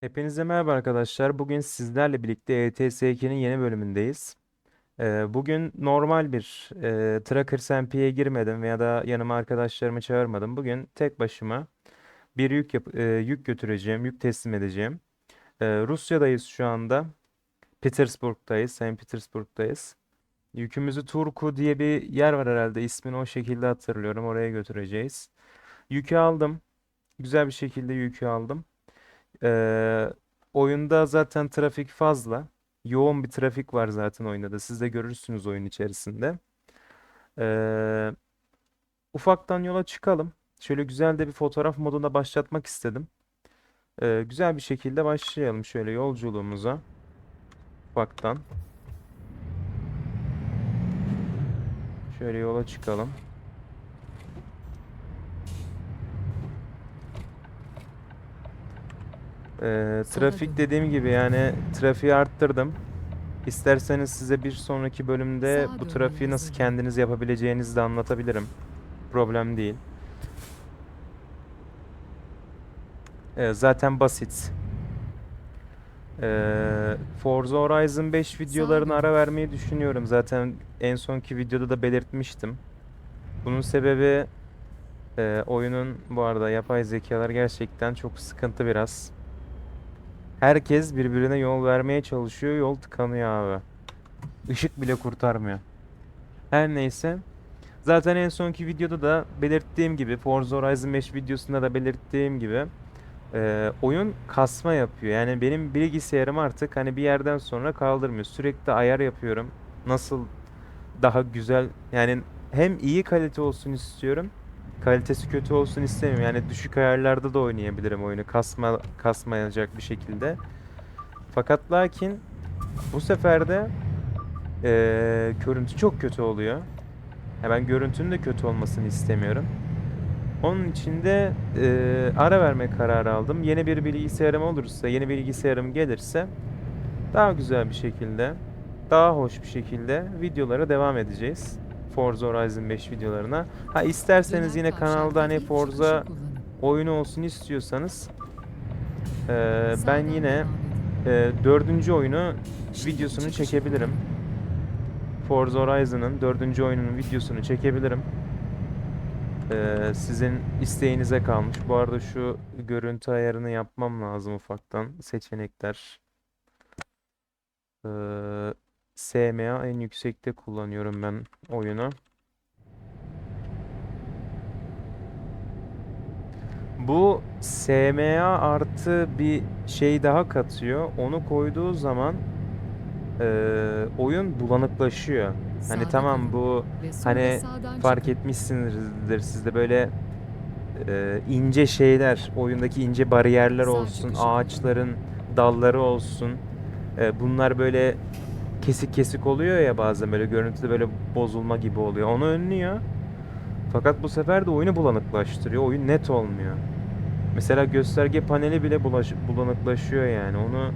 Hepinize merhaba arkadaşlar. Bugün sizlerle birlikte ETS2'nin yeni bölümündeyiz. Ee, bugün normal bir e, Trackers MP'ye girmedim veya da yanıma arkadaşlarımı çağırmadım. Bugün tek başıma bir yük yap- e, yük götüreceğim, yük teslim edeceğim. Ee, Rusya'dayız şu anda. Petersburg'dayız, Saint Petersburg'dayız. Yükümüzü Turku diye bir yer var herhalde. İsmini o şekilde hatırlıyorum. Oraya götüreceğiz. Yükü aldım. Güzel bir şekilde yükü aldım. Ee, oyunda zaten trafik fazla. Yoğun bir trafik var zaten oyunda da. Siz de görürsünüz oyun içerisinde. Ee, ufaktan yola çıkalım. Şöyle güzel de bir fotoğraf moduna başlatmak istedim. Ee, güzel bir şekilde başlayalım şöyle yolculuğumuza. Ufaktan. Şöyle yola çıkalım. Ee, trafik dediğim gibi yani trafiği arttırdım. İsterseniz size bir sonraki bölümde Sağa bu trafiği nasıl kendiniz yapabileceğinizi de anlatabilirim. Problem değil. Ee, zaten basit. Ee, Forza Horizon 5 videolarını dön. ara vermeyi düşünüyorum. Zaten en sonki videoda da belirtmiştim. Bunun sebebi e, oyunun bu arada yapay zekalar gerçekten çok sıkıntı biraz. Herkes birbirine yol vermeye çalışıyor. Yol tıkanıyor abi. Işık bile kurtarmıyor. Her neyse. Zaten en sonki videoda da belirttiğim gibi Forza Horizon 5 videosunda da belirttiğim gibi e, oyun kasma yapıyor. Yani benim bilgisayarım artık hani bir yerden sonra kaldırmıyor. Sürekli ayar yapıyorum. Nasıl daha güzel yani hem iyi kalite olsun istiyorum. Kalitesi kötü olsun istemiyorum. Yani düşük ayarlarda da oynayabilirim oyunu. Kasma kasmayacak bir şekilde. Fakat lakin bu sefer de eee, görüntü çok kötü oluyor. Ya ben görüntünün de kötü olmasını istemiyorum. Onun için de eee, ara verme kararı aldım. Yeni bir bilgisayarım olursa, yeni bilgisayarım gelirse daha güzel bir şekilde, daha hoş bir şekilde videolara devam edeceğiz. Forza Horizon 5 videolarına. Ha isterseniz yine kanalda hani Forza oyunu olsun istiyorsanız eee, ben yine eee, dördüncü oyunu videosunu çekebilirim. Forza Horizon'ın dördüncü oyununun videosunu çekebilirim. Eee, sizin isteğinize kalmış. Bu arada şu görüntü ayarını yapmam lazım ufaktan. Seçenekler. Eee SMA en yüksekte kullanıyorum ben oyunu. Bu SMA artı bir şey daha katıyor. Onu koyduğu zaman eee, oyun bulanıklaşıyor. Hani Sağda tamam bu hani fark çıkın. etmişsinizdir sizde böyle eee, ince şeyler, oyundaki ince bariyerler Sağ olsun, çıkışı kullanın. ağaçların dalları olsun. Eee, bunlar böyle kesik kesik oluyor ya bazen böyle görüntüde böyle bozulma gibi oluyor. Onu önlüyor. Fakat bu sefer de oyunu bulanıklaştırıyor. Oyun net olmuyor. Mesela gösterge paneli bile bulaş- bulanıklaşıyor yani. Onu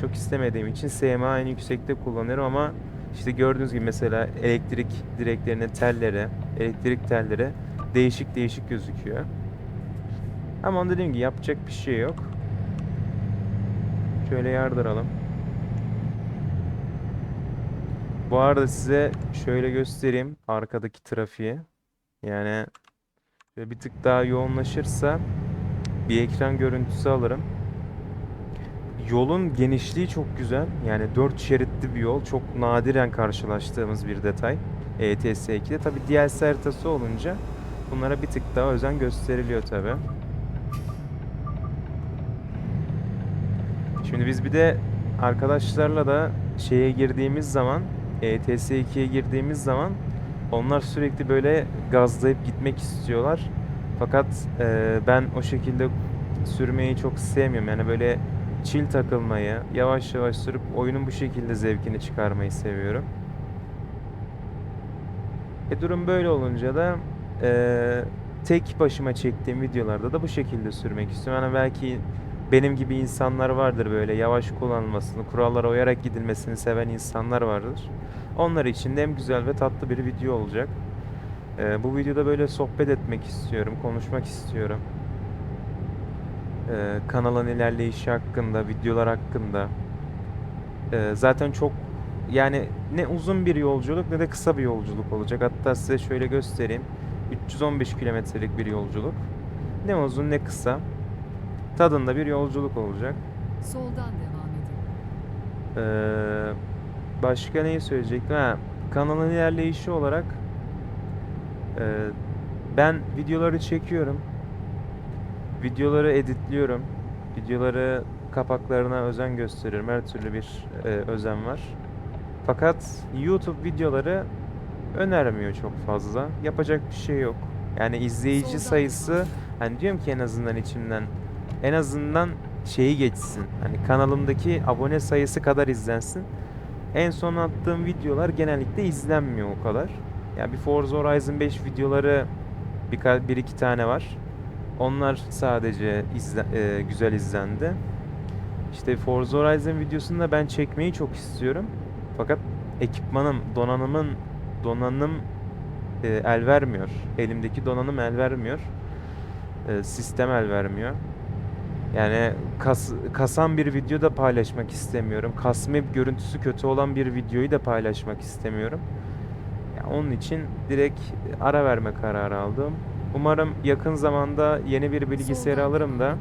çok istemediğim için SMA en yüksekte kullanıyorum ama işte gördüğünüz gibi mesela elektrik direklerinin telleri, elektrik telleri değişik değişik gözüküyor. Ama dediğim gibi yapacak bir şey yok. Şöyle yardıralım. Bu arada size şöyle göstereyim arkadaki trafiği. Yani bir tık daha yoğunlaşırsa bir ekran görüntüsü alırım. Yolun genişliği çok güzel. Yani 4 şeritli bir yol. Çok nadiren karşılaştığımız bir detay. ETS 2'de. Tabi DLC haritası olunca bunlara bir tık daha özen gösteriliyor tabi. Şimdi biz bir de arkadaşlarla da şeye girdiğimiz zaman ETS 2'ye girdiğimiz zaman onlar sürekli böyle gazlayıp gitmek istiyorlar. Fakat e, ben o şekilde sürmeyi çok sevmiyorum. Yani böyle chill takılmayı, yavaş yavaş sürüp oyunun bu şekilde zevkini çıkarmayı seviyorum. E durum böyle olunca da e, tek başıma çektiğim videolarda da bu şekilde sürmek istiyorum. Hani belki benim gibi insanlar vardır böyle yavaş kullanılmasını, kurallara uyarak gidilmesini seven insanlar vardır. Onlar için de hem güzel ve tatlı bir video olacak. E, bu videoda böyle sohbet etmek istiyorum, konuşmak istiyorum. e, kanalın ilerleyişi hakkında, videolar hakkında. E, zaten çok yani ne uzun bir yolculuk ne de kısa bir yolculuk olacak. Hatta size şöyle göstereyim. 315 kilometrelik bir yolculuk. Ne uzun ne kısa. Tadında bir yolculuk olacak. Soldan devam edin. Ee, başka neyi söyleyecektim? Ha, kanalın ilerleyişi olarak e, ben videoları çekiyorum. Videoları editliyorum. Videoları kapaklarına özen gösteriyorum. Her türlü bir e, özen var. Fakat YouTube videoları önermiyor çok fazla. Yapacak bir şey yok. Yani izleyici sayısı hani diyorum ki en azından içimden en azından şeyi geçsin. Hani kanalımdaki abone sayısı kadar izlensin. En son attığım videolar genellikle izlenmiyor o kadar. Yani bir Forza Horizon 5 videoları bir, bir iki tane var. Onlar sadece izle, e, güzel izlendi. İşte Forza Horizon videosunu da ben çekmeyi çok istiyorum. Fakat ekipmanım, donanımın donanım e, el vermiyor. Elimdeki donanım el vermiyor. E, sistem el vermiyor. Yani kas, kasan bir video da paylaşmak istemiyorum. Kasma görüntüsü kötü olan bir videoyu da paylaşmak istemiyorum. Ya onun için direkt ara verme kararı aldım. Umarım yakın zamanda yeni bir bilgisayar Soldan alırım da.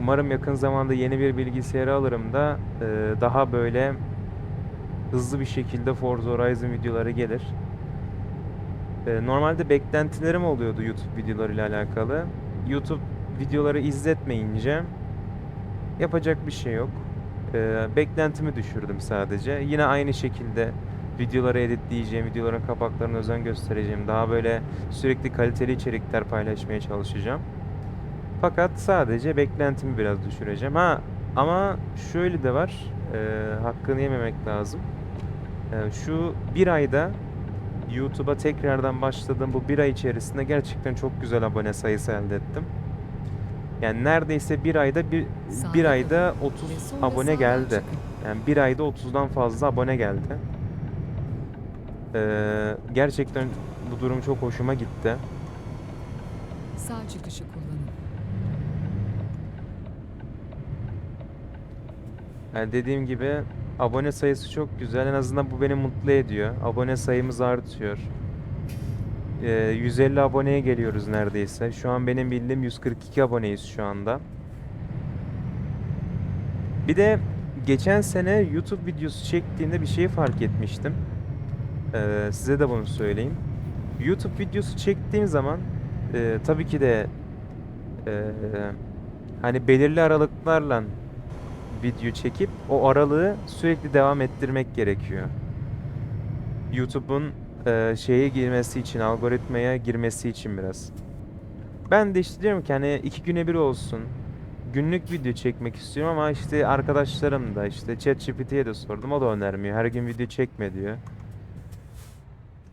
Umarım yakın zamanda yeni bir bilgisayar alırım da e, daha böyle hızlı bir şekilde Forza Horizon videoları gelir. E, normalde beklentilerim oluyordu YouTube videolarıyla alakalı. YouTube videoları izletmeyince yapacak bir şey yok. E, beklentimi düşürdüm sadece. Yine aynı şekilde videoları editleyeceğim, videoların kapaklarına özen göstereceğim. Daha böyle sürekli kaliteli içerikler paylaşmaya çalışacağım. Fakat sadece beklentimi biraz düşüreceğim. Ha ama şöyle de var. e, hakkını yememek lazım. E, şu bir ayda YouTube'a tekrardan başladığım bu bir ay içerisinde gerçekten çok güzel abone sayısı elde ettim. Yani neredeyse bir ayda bir, bir ayda dönün 30 ve sonra abone geldi. Yani bir ayda 30'dan fazla abone geldi. Ee, gerçekten bu durum çok hoşuma gitti. Sağ çıkışı kullanın. Yani dediğim gibi abone sayısı çok güzel. En azından bu beni mutlu ediyor. Abone sayımız artıyor. Ee, 150 aboneye geliyoruz neredeyse. Şu an benim bildiğim 142 aboneyiz şu anda. Bir de geçen sene YouTube videosu çektiğimde bir şeyi fark etmiştim. Ee, size de bunu söyleyeyim. YouTube videosu çektiğim zaman e, tabii ki de e, hani belirli aralıklarla video çekip o aralığı sürekli devam ettirmek gerekiyor. YouTube'un e, şeye girmesi için, algoritmaya girmesi için biraz. Ben de işte diyorum ki hani iki güne bir olsun. Günlük video çekmek istiyorum ama işte arkadaşlarım da işte ChatGPT'ye de sordum o da önermiyor. Her gün video çekme diyor.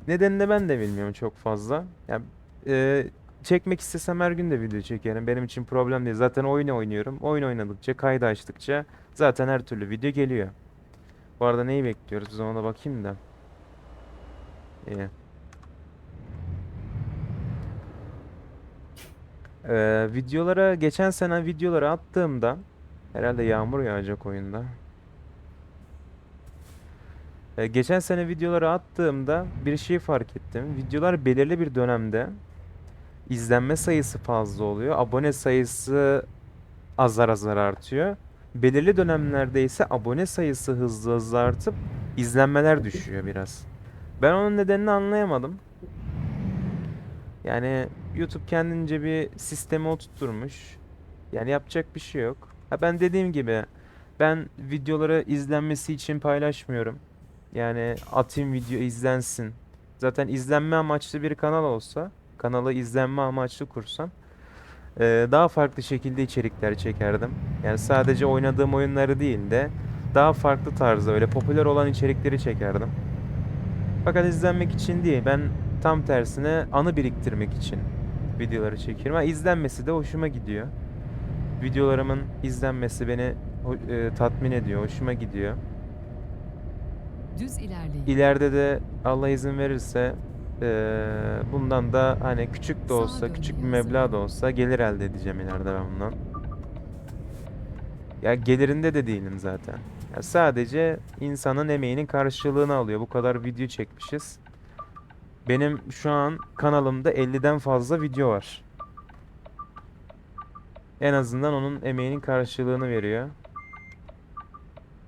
Nedenini de ben de bilmiyorum çok fazla. Ya e, çekmek istesem her gün de video çekerim. Benim için problem değil. Zaten oyun oynuyorum. Oyun oynadıkça, kaydı açtıkça zaten her türlü video geliyor. Bu arada neyi bekliyoruz? Biz ona bakayım da. İyi. Ee, videolara geçen sene videoları attığımda herhalde yağmur yağacak oyunda. Ee, geçen sene videoları attığımda bir şey fark ettim. Videolar belirli bir dönemde izlenme sayısı fazla oluyor. Abone sayısı azar azar artıyor. Belirli dönemlerde ise abone sayısı hızlı hızlı artıp izlenmeler düşüyor biraz. Ben onun nedenini anlayamadım. Yani YouTube kendince bir sistemi oturtturmuş. Yani yapacak bir şey yok. Ha ben dediğim gibi ben videoları izlenmesi için paylaşmıyorum. Yani atayım video izlensin. Zaten izlenme amaçlı bir kanal olsa, kanalı izlenme amaçlı kursam eee, daha farklı şekilde içerikler çekerdim. Yani sadece oynadığım oyunları değil de daha farklı tarzda öyle popüler olan içerikleri çekerdim. Fakat izlenmek için değil. Ben tam tersine anı biriktirmek için videoları çekiyorum. Ha, izlenmesi de hoşuma gidiyor. Videolarımın izlenmesi beni e, tatmin ediyor, hoşuma gidiyor. Düz ilerleyin. İleride de Allah izin verirse Ee, bundan da hani küçük de olsa, küçük bir meblağ da olsa gelir elde edeceğim ileride ben bundan. Ya gelirinde de değilim zaten. Ya sadece insanın emeğinin karşılığını alıyor. Bu kadar video çekmişiz. Benim şu an kanalımda 50'den fazla video var. En azından onun emeğinin karşılığını veriyor.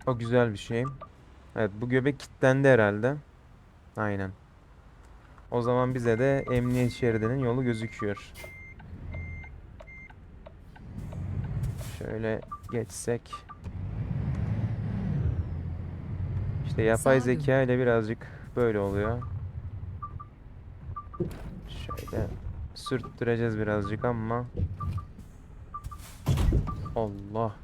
O güzel bir şey. Evet bu göbek kilitlendi herhalde. Aynen. O zaman bize de emniyet şeridinin yolu gözüküyor. Şöyle geçsek. İşte yapay zeka ile birazcık böyle oluyor. Şöyle sürttüreceğiz birazcık ama Allah.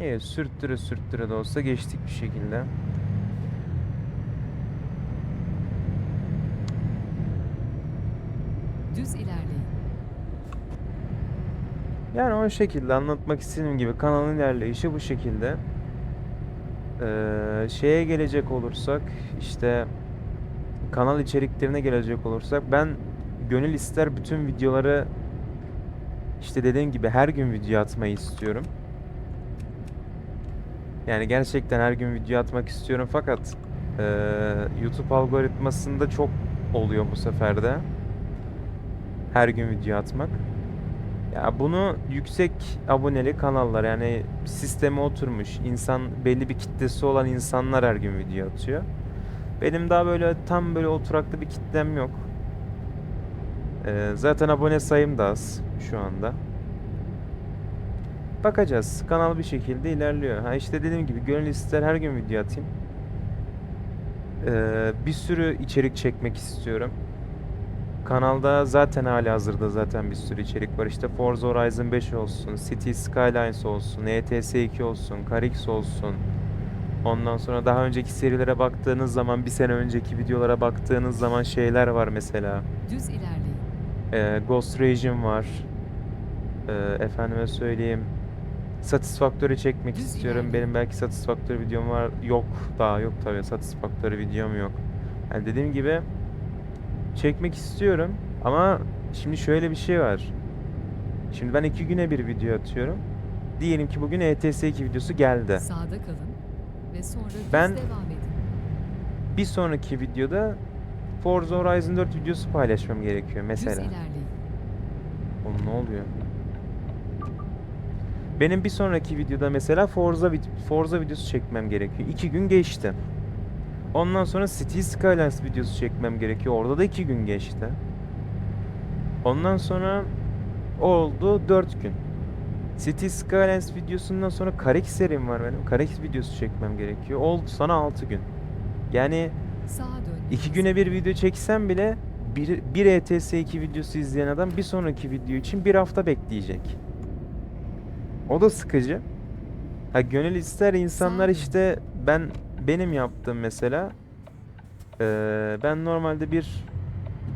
İyi sürttüre sürttüre de olsa geçtik bir şekilde. Düz ilerleyin. Yani o şekilde anlatmak istediğim gibi kanalın ilerleyişi bu şekilde. Ee, şeye gelecek olursak işte kanal içeriklerine gelecek olursak ben gönül ister bütün videoları işte dediğim gibi her gün video atmayı istiyorum. Yani gerçekten her gün video atmak istiyorum fakat eee, YouTube algoritmasında çok oluyor bu sefer de. Her gün video atmak. Ya bunu yüksek aboneli kanallar yani sisteme oturmuş insan belli bir kitlesi olan insanlar her gün video atıyor. Benim daha böyle tam böyle oturaklı bir kitlem yok. Eee, zaten abone sayım da az şu anda. Bakacağız. Kanal bir şekilde ilerliyor. Ha işte dediğim gibi gönül ister her gün video atayım. Ee, bir sürü içerik çekmek istiyorum. Kanalda zaten hali hazırda zaten bir sürü içerik var. İşte Forza Horizon 5 olsun, City Skylines olsun, ETS 2 olsun, CarX olsun. Ondan sonra daha önceki serilere baktığınız zaman, bir sene önceki videolara baktığınız zaman şeyler var mesela. Düz ilerleyin. Ee, Ghost Region var. Ee, efendime söyleyeyim. Satisfactory çekmek Düz istiyorum. ilerleyin. Benim belki Satisfactory videom var. Yok. Daha yok tabii. Satisfactory videom yok. Yani dediğim gibi çekmek istiyorum. Ama şimdi şöyle bir şey var. Şimdi ben iki güne bir video atıyorum. Diyelim ki bugün ETS 2 videosu geldi. Sağda kalın ve sonra Ben- devam edin. Bir sonraki videoda Forza Horizon 4 videosu paylaşmam gerekiyor mesela. Oğlum ne oluyor? Benim bir sonraki videoda mesela Forza Forza videosu çekmem gerekiyor. İki gün geçti. Ondan sonra City Skylines videosu çekmem gerekiyor. Orada da iki gün geçti. Ondan sonra oldu dört gün. City Skylines videosundan sonra Karex serim var benim. Karex videosu çekmem gerekiyor. Oldu sana altı gün. Yani. İki güne bir video çeksem bile bir, bir ETS 2 videosu izleyen adam bir sonraki video için bir hafta bekleyecek. O da sıkıcı. Ha gönül ister insanlar işte ben benim yaptığım mesela eee, ben normalde bir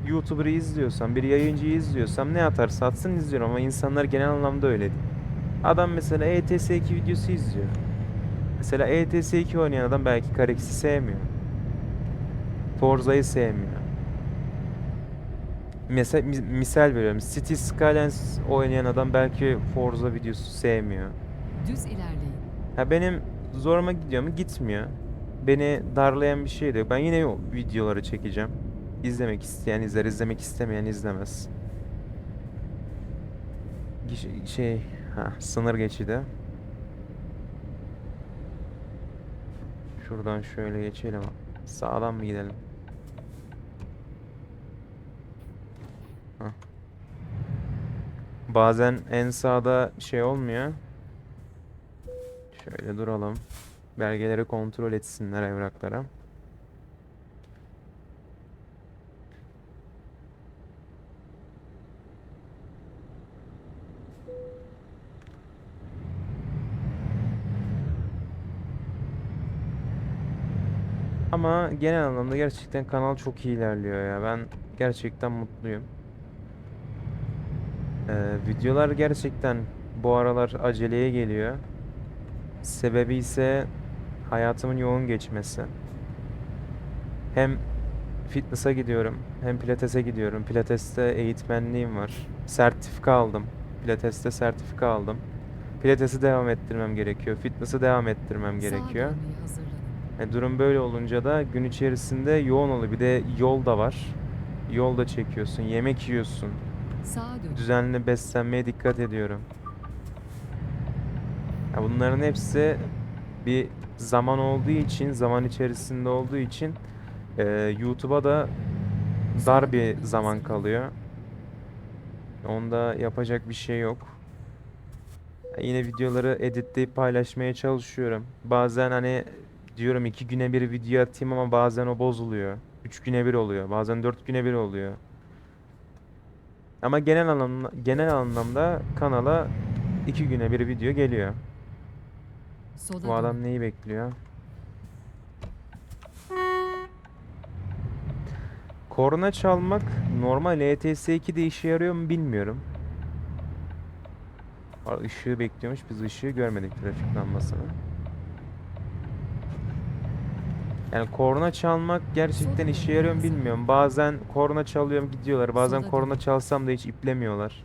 YouTuber'ı izliyorsam, bir yayıncıyı izliyorsam ne atarsa atsın izliyorum ama insanlar genel anlamda öyle değil. Adam mesela ETS 2 videosu izliyor. Mesela ETS 2 oynayan adam belki Karex'i sevmiyor. Forza'yı sevmiyor. Mesela mis- misal veriyorum. City Skylines oynayan adam belki Forza videosu sevmiyor. Düz ilerleyin. Ha benim zoruma gidiyor mu? Gitmiyor. Beni darlayan bir şey de yok. Ben yine o videoları çekeceğim. İzlemek isteyen izler, izlemek istemeyen izlemez. Giş- Şey, ha sınır geçidi. Şuradan şöyle geçelim. Sağdan mı gidelim? Hah. Bazen en sağda şey olmuyor. Şöyle duralım. Belgeleri kontrol etsinler evraklara. Ama genel anlamda gerçekten kanal çok iyi ilerliyor ya. Ben gerçekten mutluyum. Ee, videolar gerçekten bu aralar aceleye geliyor. Sebebi ise hayatımın yoğun geçmesi. Hem fitness'a gidiyorum, hem pilatese gidiyorum. Pilateste eğitmenliğim var. Sertifika aldım. Pilateste sertifika aldım. Pilatesi devam ettirmem gerekiyor. Fitness'ı devam ettirmem gerekiyor. hazırlanın. E, durum böyle olunca da gün içerisinde yoğun oluyor. Bir de yol da var. Yol da çekiyorsun, yemek yiyorsun. Düzenli beslenmeye dikkat ediyorum. Ya bunların hepsi bir zaman olduğu için, zaman içerisinde olduğu için e, YouTube'a da dar bir zaman kalıyor. Onda yapacak bir şey yok. Yine videoları editleyip paylaşmaya çalışıyorum. Bazen hani diyorum iki güne bir video atayım ama bazen o bozuluyor. Üç güne bir oluyor. Bazen dört güne bir oluyor. Ama genel anlamda, genel anlamda kanala iki güne bir video geliyor. Sola Bu adam neyi bekliyor? Korna çalmak normal ETS 2'de işe yarıyor mu bilmiyorum. Işığı bekliyormuş. Biz ışığı görmedik trafik lambasını. Yani korna çalmak gerçekten işe yarıyor mu bilmiyorum. Bazen korna çalıyorum gidiyorlar. Bazen korna çalsam da hiç iplemiyorlar.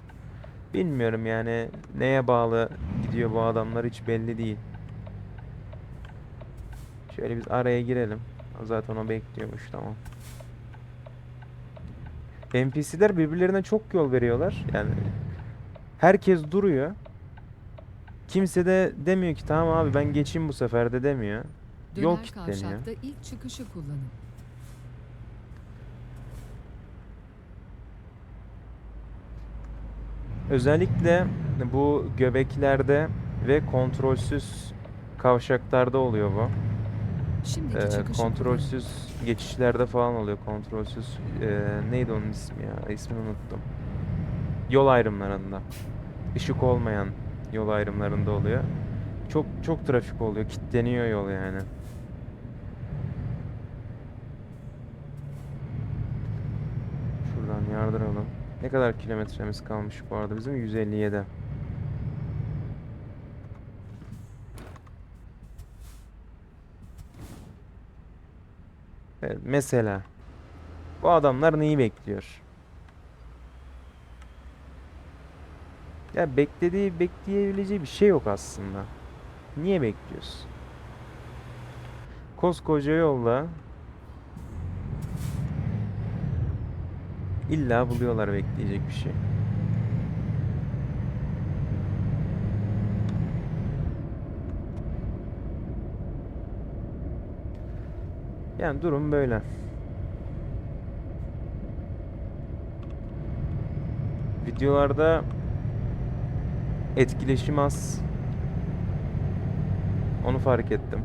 Bilmiyorum yani neye bağlı gidiyor bu adamlar hiç belli değil. Şöyle biz araya girelim. Zaten o bekliyormuş tamam. NPC'ler birbirlerine çok yol veriyorlar. Yani herkes duruyor. Kimse de demiyor ki tamam abi ben geçeyim bu sefer de demiyor. Yol Döner kilitleniyor. kavşakta ilk çıkışı kullanın. Özellikle bu göbeklerde ve kontrolsüz kavşaklarda oluyor bu. Şimdiki Ee, çıkışı kullanın. kontrolsüz geçişlerde falan oluyor. Kontrolsüz ee, neydi onun ismi ya? İsmini unuttum. Yol ayrımlarında. Işık olmayan yol ayrımlarında oluyor. Çok çok trafik oluyor. Kilitleniyor yol yani. Şuradan yardıralım. Ne kadar kilometremiz kalmış bu arada bizim? 157. Mesela bu adamlar neyi bekliyor? Ya beklediği, bekleyebileceği bir şey yok aslında. Niye bekliyorsun? Koskoca yolda illa buluyorlar bekleyecek bir şey. Yani durum böyle. Videolarda etkileşim az. Onu fark ettim.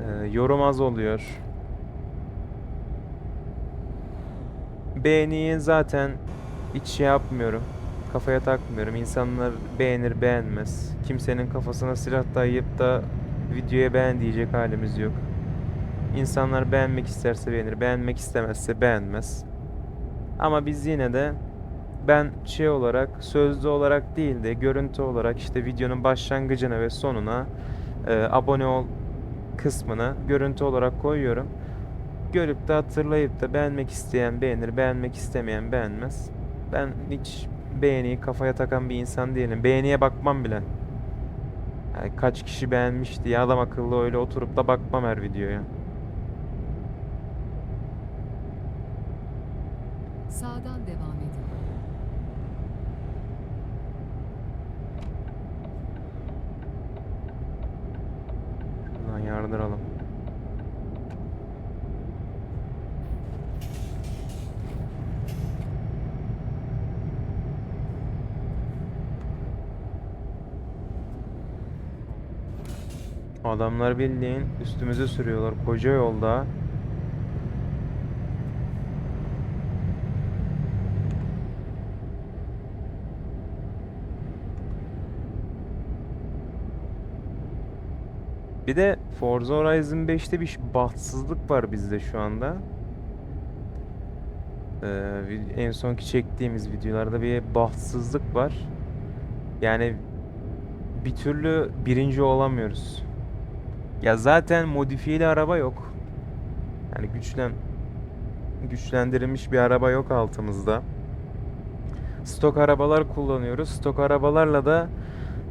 Ee, yorum az oluyor. Beğeniyi zaten hiç şey yapmıyorum. Kafaya takmıyorum. İnsanlar beğenir beğenmez. Kimsenin kafasına silah dayayıp da videoya beğen diyecek halimiz yok. İnsanlar beğenmek isterse beğenir, beğenmek istemezse beğenmez. Ama biz yine de ben şey olarak sözlü olarak değil de görüntü olarak işte videonun başlangıcına ve sonuna e, abone ol kısmını görüntü olarak koyuyorum. Görüp de hatırlayıp da beğenmek isteyen beğenir, beğenmek istemeyen beğenmez. Ben hiç beğeniyi kafaya takan bir insan değilim. Beğeniye bakmam bile. Yani kaç kişi beğenmiş diye adam akıllı öyle oturup da bakmam her videoya. Sağdan devam edin. Şuradan yardıralım. Adamlar bildiğin üstümüze sürüyorlar koca yolda. Bir de Forza Horizon 5'te bir bahtsızlık var bizde şu anda. Ee, en sonki çektiğimiz videolarda bir bahtsızlık var. Yani bir türlü birinci olamıyoruz. Ya zaten modifiyeli araba yok. Yani güçlen güçlendirilmiş bir araba yok altımızda. Stok arabalar kullanıyoruz. Stok arabalarla da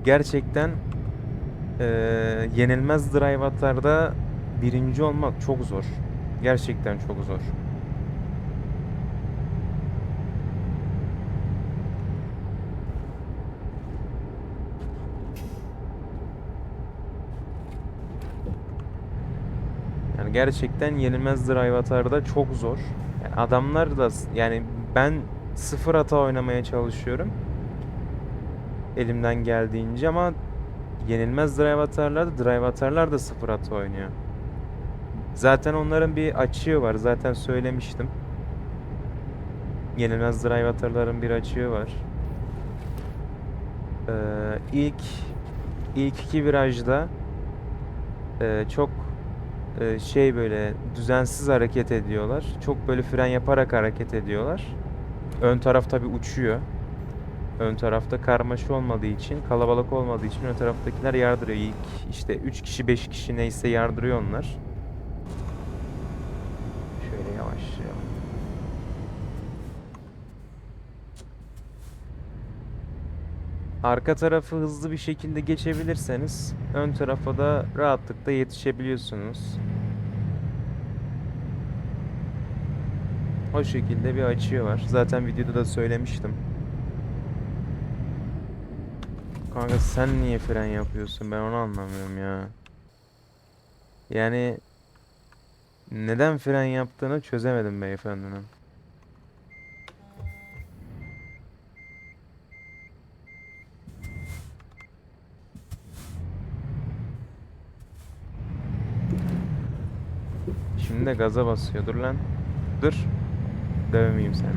gerçekten eee, yenilmez drive atlarda birinci olmak çok zor. Gerçekten çok zor. Yani gerçekten yenilmez drive atarda çok zor. Yani adamlar da yani ben sıfır hata oynamaya çalışıyorum. Elimden geldiğince ama yenilmez drive atarlar da drive atarlar da sıfır hata oynuyor. Zaten onların bir açığı var. Zaten söylemiştim. Yenilmez drive atarların bir açığı var. Ee, ilk ilk iki virajda e, çok şey böyle düzensiz hareket ediyorlar. Çok böyle fren yaparak hareket ediyorlar. Ön taraf tabi uçuyor. Ön tarafta karmaşa olmadığı için, kalabalık olmadığı için ön taraftakiler yardırıyor. İlk işte 3 kişi 5 kişi neyse yardırıyor onlar. Şöyle yavaşlayalım. Arka tarafı hızlı bir şekilde geçebilirseniz ön tarafa da rahatlıkla yetişebiliyorsunuz. O şekilde bir açığı var. Zaten videoda da söylemiştim. Kanka sen niye fren yapıyorsun? Ben onu anlamıyorum ya. Yani neden fren yaptığını çözemedim beyefendinin. Şimdi de gaza basıyor. Dur lan. Dur. Dövmeyeyim seni.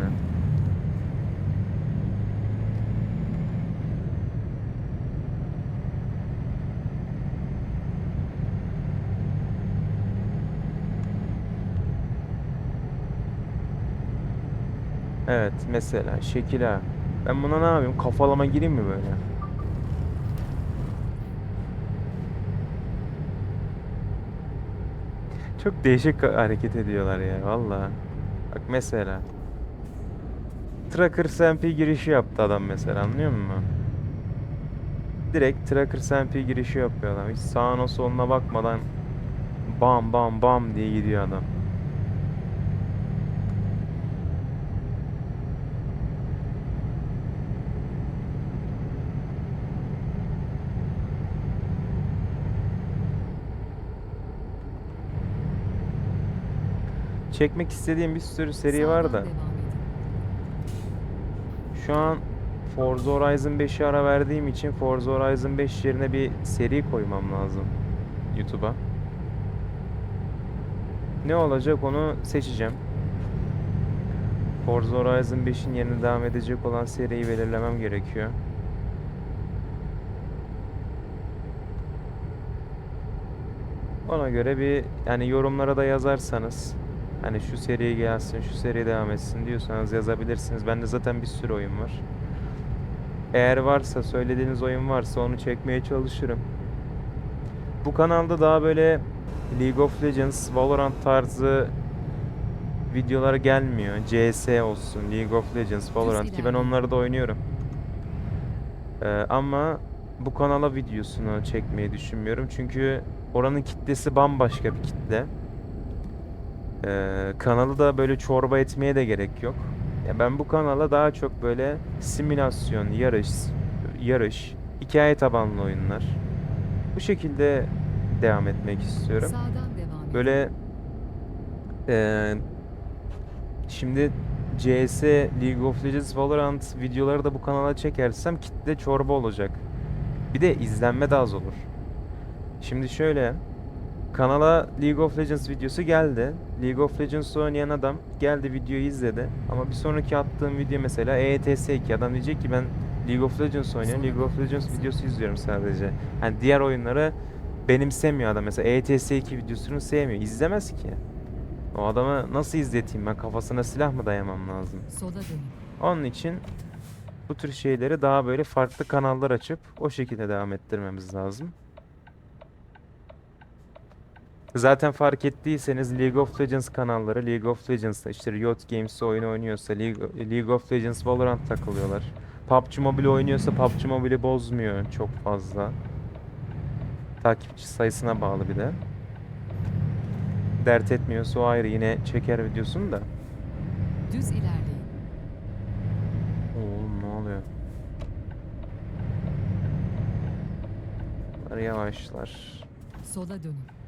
Evet mesela şekil ha. Ben buna ne yapayım? Kafalama gireyim mi böyle? Çok değişik ha- hareket ediyorlar ya valla. Bak mesela. Tracker SMP girişi yaptı adam mesela anlıyor musun? Direkt Tracker SMP girişi yapıyor adam. Hiç sağına soluna bakmadan bam bam bam diye gidiyor adam. Çekmek istediğim bir sürü seri var da. Şu an Forza Horizon 5'i ara verdiğim için Forza Horizon 5 yerine bir seri koymam lazım YouTube'a. Ne olacak onu seçeceğim. Forza Horizon 5'in yerine devam edecek olan seriyi belirlemem gerekiyor. Ona göre bir yani yorumlara da yazarsanız hani şu seri gelsin, şu seri devam etsin diyorsanız yazabilirsiniz. Bende zaten bir sürü oyun var. Eğer varsa söylediğiniz oyun varsa onu çekmeye çalışırım. Bu kanalda daha böyle League of Legends, Valorant tarzı videolar gelmiyor. CS olsun, League of Legends, Valorant ki ben onları da oynuyorum. Ee, ama bu kanala videosunu çekmeyi düşünmüyorum. Çünkü oranın kitlesi bambaşka bir kitle. Ee, kanalı da böyle çorba etmeye de gerek yok. Ya ben bu kanala daha çok böyle simülasyon, yarış, yarış, hikaye tabanlı oyunlar. Bu şekilde devam etmek istiyorum. Devam. Böyle eee, şimdi CS, League of Legends, Valorant videoları da bu kanala çekersem kitle çorba olacak. Bir de izlenme de az olur. Şimdi şöyle kanala League of Legends videosu geldi. League of Legends oynayan adam geldi videoyu izledi. Ama bir sonraki attığım video mesela E ETS 2 adam diyecek ki ben League of Legends oynuyorum. League of Legends videosu izliyorum sadece. Hani diğer oyunları benimsemiyor adam mesela E ETS 2 videosunu sevmiyor. İzlemez ki. O adama nasıl izleteyim ben kafasına silah mı dayamam lazım? Onun için Bu tür şeyleri daha böyle farklı kanallar açıp o şekilde devam ettirmemiz lazım. Zaten fark ettiyseniz League of Legends kanalları League of Legends'ta işte Riot Games oyunu oynuyorsa League, League of Legends Valorant takılıyorlar. PUBG Mobile oynuyorsa PUBG Mobile'i bozmuyor çok fazla. Takipçi sayısına bağlı bir de. Dert etmiyorsa o ayrı yine çeker videosunu da. Düz ilerleyin. Oğlum ne oluyor? Bunlar yavaşlar. Sola dönün.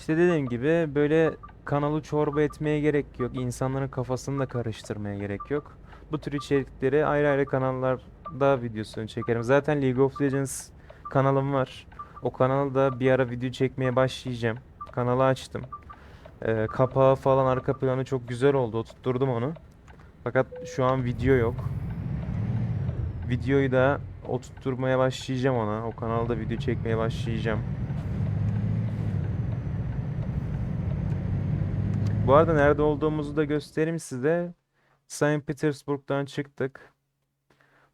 İşte dediğim gibi böyle kanalı çorba etmeye gerek yok. İnsanların kafasını da karıştırmaya gerek yok. Bu tür içerikleri ayrı ayrı kanallarda videosunu çekerim. Zaten League of Legends kanalım var. O kanalda bir ara video çekmeye başlayacağım. Kanalı açtım. Ee, kapağı falan arka planı çok güzel oldu. Oturtturdum onu. Fakat şu an video yok. Videoyu da oturtturmaya başlayacağım ona. O kanalda video çekmeye başlayacağım. Bu arada nerede olduğumuzu da göstereyim size. Saint Petersburg'dan çıktık.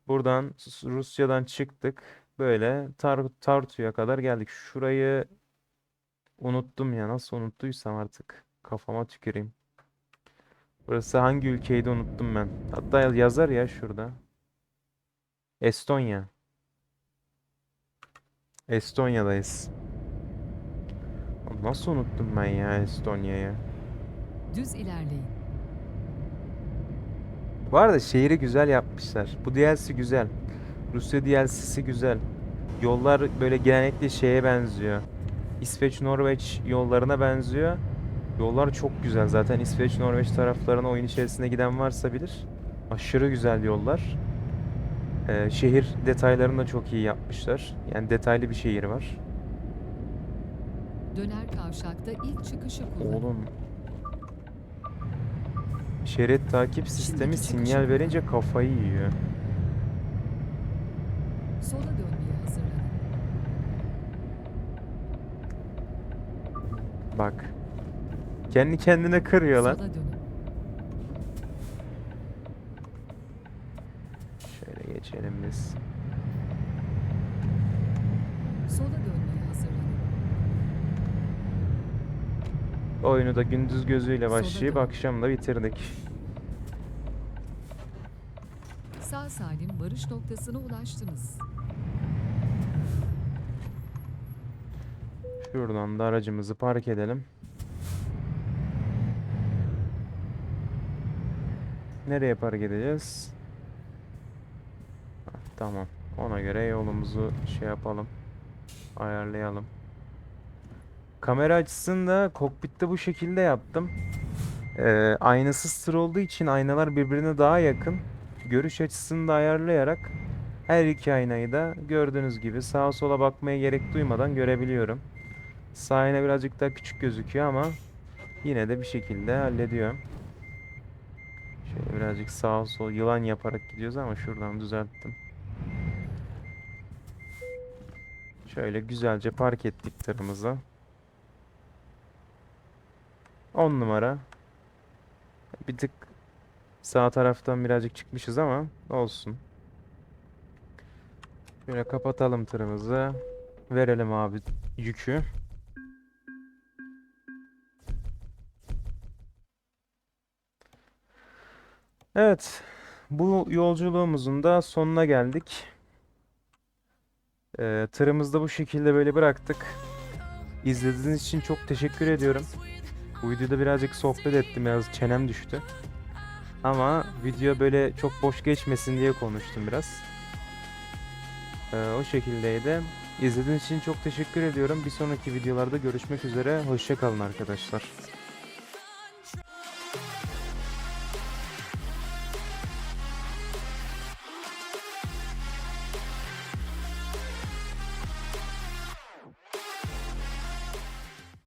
Buradan Rusya'dan çıktık. Böyle Tar Tartu'ya kadar geldik. Şurayı unuttum ya. Nasıl unuttuysam artık. Kafama tüküreyim. Burası hangi ülkeydi unuttum ben. Hatta yazar ya şurada. Estonya. Estonya'dayız. Nasıl unuttum ben ya Estonya'yı? Düz ilerleyin. Bu arada şehri güzel yapmışlar. Bu DLC güzel. Rusya DLC'si güzel. Yollar böyle genellikle şeye benziyor. İsveç-Norveç yollarına benziyor. Yollar çok güzel. Zaten İsveç-Norveç taraflarına oyun içerisinde giden varsa bilir. Aşırı güzel yollar. Ee, şehir detaylarını da çok iyi yapmışlar. Yani detaylı bir şehir var. Döner kavşakta ilk çıkışı kullanın. Oğlum. Şerit takip sistemi sinyal verince kafayı yiyor. Sola dönmeye hazırlanın. Bak. Kendi kendine kırıyor lan. Sola dönün. Şöyle geçelim biz. Sola dönmeye hazırlanın. Oyunu da gündüz gözüyle başlayıp akşam da bitirdik. Sağ salim varış noktasına ulaştınız. Şuradan da aracımızı park edelim. Nereye park edeceğiz? Hah, Tamam. Ona göre yolumuzu şey yapalım. Ayarlayalım. Kamera açısını da kokpitte bu şekilde yaptım. Ee, aynasız tır olduğu için aynalar birbirine daha yakın. Görüş açısını da ayarlayarak her iki aynayı da gördüğünüz gibi sağa sola bakmaya gerek duymadan görebiliyorum. Sağ ayna birazcık daha küçük gözüküyor ama yine de bir şekilde hallediyor. Şöyle birazcık sağa sol yılan yaparak gidiyoruz ama şuradan düzelttim. Şöyle güzelce park ettik tırımızı. 10 numara. Bir tık sağ taraftan birazcık çıkmışız ama olsun. Şöyle kapatalım tırımızı. Verelim abi yükü. Evet. Bu yolculuğumuzun da sonuna geldik. Ee, tırımızı da bu şekilde böyle bıraktık. İzlediğiniz için çok teşekkür ediyorum. Bu videoda birazcık sohbet ettim. Biraz çenem düştü. Ama video böyle çok boş geçmesin diye konuştum biraz. Ee, o şekildeydi. İzlediğiniz için çok teşekkür ediyorum. Bir sonraki videolarda görüşmek üzere. Hoşça kalın arkadaşlar.